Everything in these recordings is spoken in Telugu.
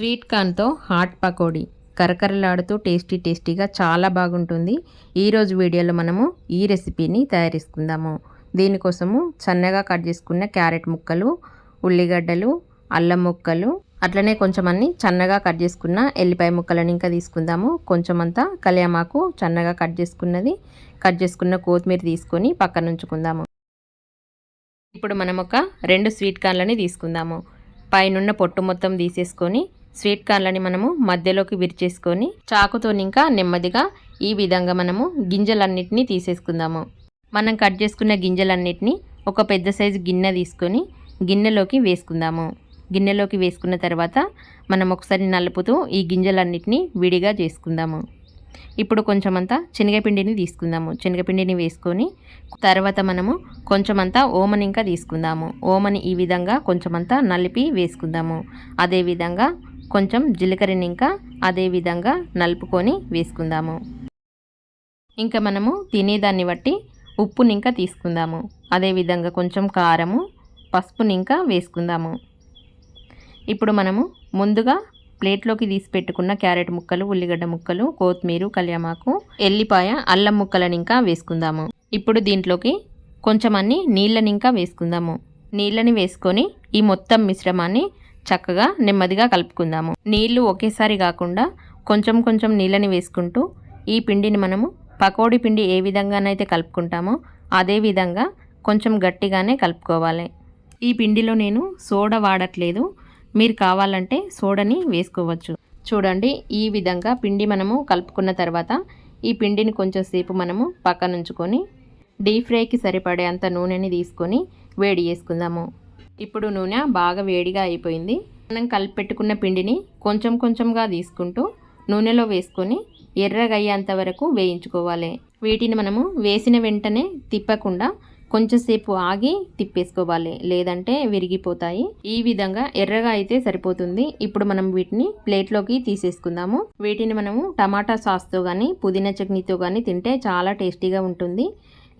Sweet కార్న్తో hot pakodi. కరకరలాడుతూ టేస్టీ టేస్టీగా చాలా బాగుంటుంది. ఈరోజు వీడియోలో మనము ఈ రెసిపీని తయారీసుకుందాము. దీనికోసము సన్నగా కట్ చేసుకున్న క్యారెట్ ముక్కలు ఉల్లిగడ్డలు అల్లం ముక్కలు అట్లనే కొంచెం అన్ని సన్నగా కట్ చేసుకున్న ఎల్లిపాయ ముక్కలను ఇంకా తీసుకుందాము. కొంచెం అంతా కలియామాకు సన్నగా కట్ చేసుకున్నది కట్ చేసుకున్న కొత్తిమీర తీసుకొని పక్కన ఉంచుకుందాము. ఇప్పుడు మనం ఒక రెండు స్వీట్ కార్న్లని తీసుకుందాము. పైనున్న పొట్టు మొత్తం తీసేసుకొని స్వీట్ కార్న్లని మనము మధ్యలోకి విరిచేసుకొని చాకుతో ఇంకా నెమ్మదిగా ఈ విధంగా మనము గింజలన్నిటినీ తీసేసుకుందాము. మనం కట్ చేసుకున్న గింజలన్నిటినీ ఒక పెద్ద సైజు గిన్నె తీసుకొని గిన్నెలోకి వేసుకుందాము. గిన్నెలోకి వేసుకున్న తర్వాత మనం ఒకసారి నలుపుతూ ఈ గింజలన్నిటినీ విడిగా చేసుకుందాము. ఇప్పుడు కొంచెమంతా శనగపిండిని తీసుకుందాము. శనగపిండిని వేసుకొని తర్వాత మనము కొంచెమంతా ఓమని ఇంకా తీసుకుందాము. ఓమని ఈ విధంగా కొంచెమంతా నలిపి వేసుకుందాము. అదేవిధంగా కొంచెం జీలకర్రని ఇంకా అదే విధంగా నలుపుకొని వేసుకుందాము. ఇంకా మనము తినేదాన్ని బట్టి ఉప్పుని ఇంకా తీసుకుందాము అదేవిధంగా కొంచెం కారము పసుపుని ఇంకా వేసుకుందాము. ఇప్పుడు మనము ముందుగా ప్లేట్లోకి తీసి పెట్టుకున్న క్యారెట్ ముక్కలు ఉల్లిగడ్డ ముక్కలు కొత్తిమీర కళ్యామాకు ఎల్లిపాయ అల్లం ముక్కలను ఇంకా వేసుకుందాము. ఇప్పుడు దీంట్లోకి కొంచెం అన్ని నీళ్ళని ఇంకా వేసుకుందాము. నీళ్ళని వేసుకొని ఈ మొత్తం మిశ్రమాన్ని చక్కగా నెమ్మదిగా కలుపుకుందాము. నీళ్ళు ఒకేసారి కాకుండా కొంచెం కొంచెం నీళ్ళని వేసుకుంటూ ఈ పిండిని మనము పకోడీ పిండి ఏ విధంగానైతే కలుపుకుంటామో అదే విధంగా కొంచెం గట్టిగానే కలుపుకోవాలి. ఈ పిండిలో నేను సోడా వాడట్లేదు. మీరు కావాలంటే సోడాని వేసుకోవచ్చు. చూడండి ఈ విధంగా పిండి మనము కలుపుకున్న తర్వాత ఈ పిండిని కొంచెం సేపు మనము పక్కనుంచుకొని డీప్ ఫ్రైకి సరిపడే అంత నూనెని తీసుకొని వేడి చేసుకుందాము. ఇప్పుడు నూనె బాగా వేడిగా అయిపోయింది. మనం కలిపి పెట్టుకున్న పిండిని కొంచెం కొంచెంగా తీసుకుంటూ నూనెలో వేసుకొని ఎర్రగయ్యేంత వరకు వేయించుకోవాలి. వీటిని మనము వేసిన వెంటనే తిప్పకుండా కొంచెంసేపు ఆగి తిప్పేసుకోవాలి. లేదంటే విరిగిపోతాయి. ఈ విధంగా ఎర్రగా అయితే సరిపోతుంది. ఇప్పుడు మనం వీటిని ప్లేట్లోకి తీసేసుకుందాము. వీటిని మనము టమాటా సాస్తో కానీ పుదీనా చట్నీతో కానీ తింటే చాలా టేస్టీగా ఉంటుంది.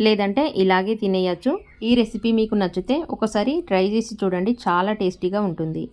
లేదంటే ఇలాగే తినేయచ్చు. ఈ రెసిపీ మీకు నచ్చితే ఒకసారి ట్రై చేసి చూడండి. చాలా టేస్టీగా ఉంటుంది.